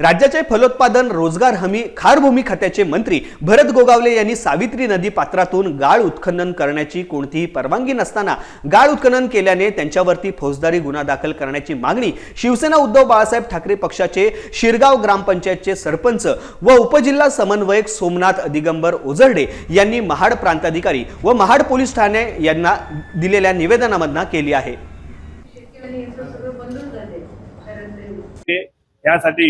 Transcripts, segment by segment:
राज्याचे फलोत्पादन रोजगार हमी खारभूमी खात्याचे मंत्री भरत गोगावले यांनी सावित्री नदी पात्रातून गाळ उत्खनन करण्याची कोणतीही परवानगी नसताना गाळ उत्खनन केल्याने त्यांच्यावरती फौजदारी गुन्हा दाखल करण्याची मागणी शिवसेना उद्धव बाळासाहेब ठाकरे पक्षाचे शिरगाव ग्रामपंचायतचे सरपंच व उपजिल्हा समन्वयक सोमनाथ दिगंबर ओझरडे यांनी महाड प्रांताधिकारी व महाड पोलीस ठाणे यांना दिलेल्या निवेदनामधना केली आहे. यासाठी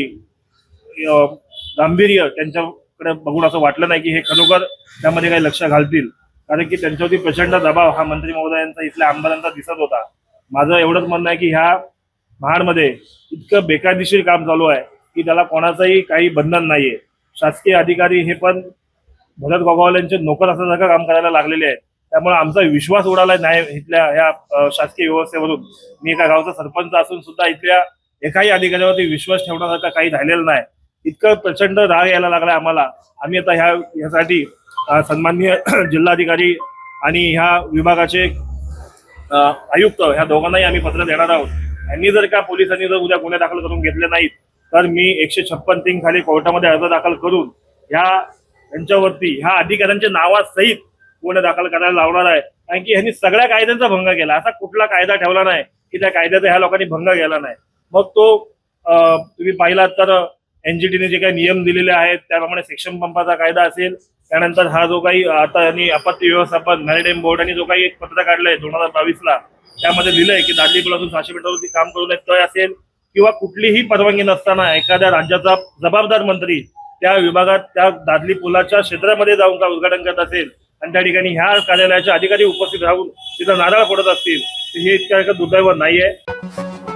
गांभीर्य त्यांच्याकडे बघून असं वाटलं नाही की हे खरोखर त्यामध्ये काही लक्ष घालतील. कारण की त्यांच्यावरती प्रचंड दबाव हा मंत्री महोदयांचा इथल्या आमदारांचा दिसत होता. माझं एवढंच म्हणणं आहे की ह्या महाडमध्ये इतकं बेकायदेशीर काम चालू आहे की त्याला कोणाचंही काही बंधन नाहीये. शासकीय अधिकारी हे पण भरत गोगावल्यांचे नोकर असल्यासारखं काम करायला लागलेले आहेत. त्यामुळे आमचा विश्वास उडाला नाही इथल्या ह्या शासकीय व्यवस्थेवरून. मी एका गावचा सरपंच असून सुद्धा इथल्या एकाही अधिकाऱ्यावरती विश्वास ठेवण्यासारखा काही राहिलेलं नाही. इतकं प्रचंड राग यायला लागला आम्हाला. आम्ही आता ह्या ह्यासाठी सन्माननीय जिल्हाधिकारी आणि ह्या विभागाचे आयुक्त ह्या दोघांनाही आम्ही पत्र देणार आहोत. यांनी जर का पोलिसांनी जर उद्या गुन्हे दाखल करून घेतले नाहीत तर मी एकशे छप्पन तीन खाली कोर्टामध्ये अर्ज दाखल करून ह्या यांच्यावरती ह्या अधिकाऱ्यांच्या नावासहित गुन्हे दाखल करायला लावणार आहे. कारण की ह्यांनी सगळ्या कायद्यांचा भंग केला. असा कुठला कायदा ठेवला नाही की त्या कायद्याचा ह्या लोकांनी भंग केला नाही. मग तो तुम्ही पाहिलात तर एनजीटीने जे काही नियम दिलेले आहेत त्याप्रमाणे सेक्शन पंपाचा कायदा असेल त्यानंतर हा जो काही आता यांनी आपत्ती व्यवस्थापन मॅरिटाईम आणि जो काही एक पत्र काढलंय दोन हजार बावीसला त्यामध्ये लिहिलंय की दादली पुलातून सहाशे मीटरवरती काम करू नये तय असेल किंवा कुठलीही परवानगी नसताना एखाद्या राज्याचा जबाबदार मंत्री त्या विभागात त्या दादली पुलाच्या क्षेत्रामध्ये जाऊन का उद्घाटन करत असेल आणि त्या ठिकाणी ह्या कार्यालयाचे अधिकारी उपस्थित राहून तिथं नारळ फोडत असतील हे इतकं एका नाही नाहीये.